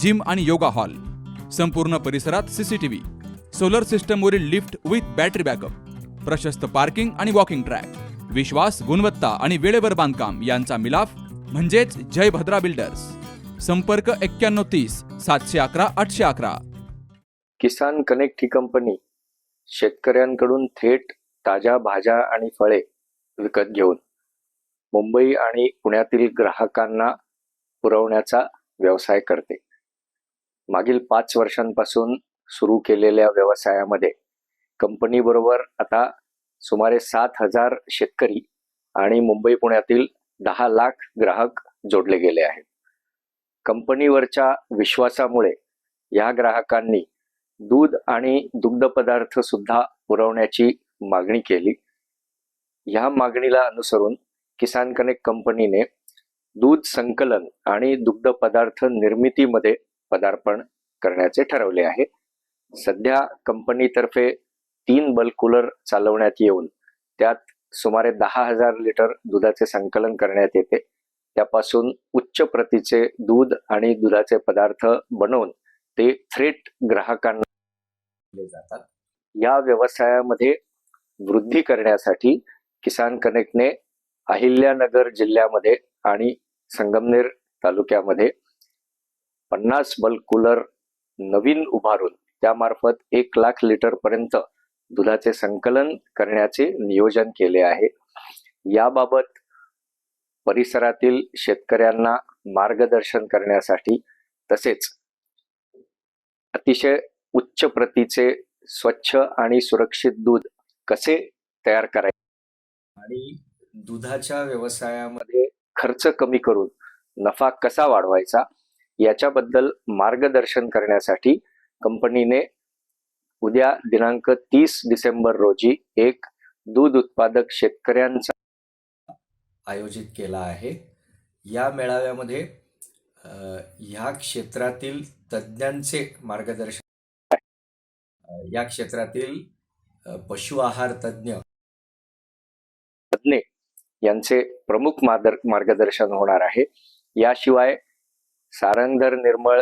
Gym आणि yoga hall. संपूर्ण परिसरात सीसीटीव्ही सोलर सिस्टमवरील लिफ्ट विथ बॅटरी बॅकअप प्रशस्त पार्किंग आणि वॉकिंग ट्रॅक विश्वास गुणवत्ता आणि वेळेवर बांधकाम यांचा मिलाफ म्हणजेच जय भद्रा बिल्डर्स संपर्क एक्क्याण्णव तीस सातशे अकरा आठशे अकरा. किसान कनेक्ट ही कंपनी शेतकऱ्यांकडून थेट ताज्या भाज्या आणि फळे विकत घेऊन मुंबई आणि पुण्यातील ग्राहकांना पुरवण्याचा व्यवसाय करते. मागील पाच वर्षांपासून सुरू केलेल्या व्यवसायामध्ये कंपनीबरोबर आता सुमारे सात हजार शेतकरी आणि मुंबई पुण्यातील दहा लाख ग्राहक जोडले गेले आहेत. कंपनीवरच्या विश्वासामुळे या ग्राहकांनी दूध आणि दुग्ध पदार्थ सुद्धा पुरवण्याची मागणी केली. ह्या मागणीला अनुसरून किसान कनेक्ट कंपनीने दूध संकलन आणि दुग्ध पदार्थ निर्मितीमध्ये पदार्पण करण्याचे ठरवले आहे सध्या कंपनीतर्फे तीन बल्क कूलर चालवण्यात येऊन त्यात सुमारे दहा हजार लिटर दुधाचे संकलन करण्यात येते. त्यापासून उच्च प्रतीचे दूध आणि दुधाचे पदार्थ बनवून ते थेट ग्राहकांना जातात. या व्यवसायामध्ये वृद्धी करण्यासाठी किसान कनेक्टने अहिल्यानगर जिल्ह्यामध्ये आणि संगमनेर तालुक्यामध्ये पन्नास बल्क कूलर नवीन उभारून त्यामार्फत एक लाख लिटर पर्यंत दुधाचे संकलन करण्याचे नियोजन केले आहे. याबाबत परिसरातील शेतकऱ्यांना मार्गदर्शन करण्यासाठी तसेच अतिशय उच्च प्रतीचे स्वच्छ आणि सुरक्षित दूध कसे तयार करायचे आणि दुधाच्या व्यवसायामध्ये खर्च कमी करून नफा कसा वाढवायचा याच्याबद्दल मार्गदर्शन करण्यासाठी कंपनीने उद्या दिनांक तीस डिसेंबर रोजी एक दूध उत्पादक शेतकऱ्यांचा आयोजित केला आहे. या मेळाव्यामध्ये ह्या क्षेत्रातील तज्ज्ञांचे मार्गदर्शन या क्षेत्रातील पशु आहार तज्ज्ञ तज्ज्ञ यांचे प्रमुख मार्ग- मार्गदर्शन होणार आहे. याशिवाय सारंगधर निर्मळ.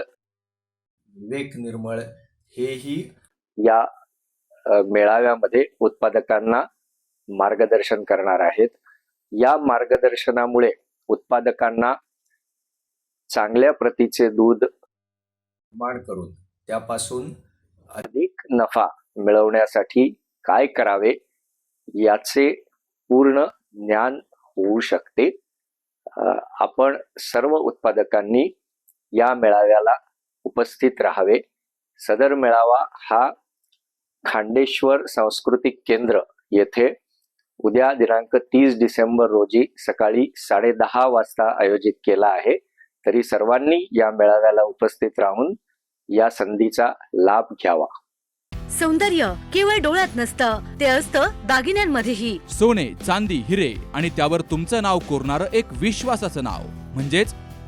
विवेक निर्मळ हेही या मेळाव्यामध्ये उत्पादकांना मार्गदर्शन करणार आहेत. या मार्गदर्शनामुळे उत्पादकांना चांगल्या प्रतीचे दूध निर्माण करून त्यापासून अधिक नफा मिळवण्यासाठी काय करावे याचे पूर्ण ज्ञान होऊ शकते. आपण सर्व उत्पादकांनी या मेळाव्याला उपस्थित राहावे. सदर मेळावा हा खांडेश्वर सांस्कृतिक केंद्र येथे उद्या दिनांक तीस डिसेंबर रोजी सकाळी साडेदहा वाजता आयोजित केला आहे. तरी सर्वांनी या मेळाव्याला उपस्थित राहून या संधीचा लाभ घ्यावा. सौंदर्य केवळ डोळ्यात नसतं ते असतं दागिन्यांमध्येही. सोने चांदी हिरे आणि त्यावर तुमचं नाव कोरणारं एक विश्वासाचं नाव. म्हणजेच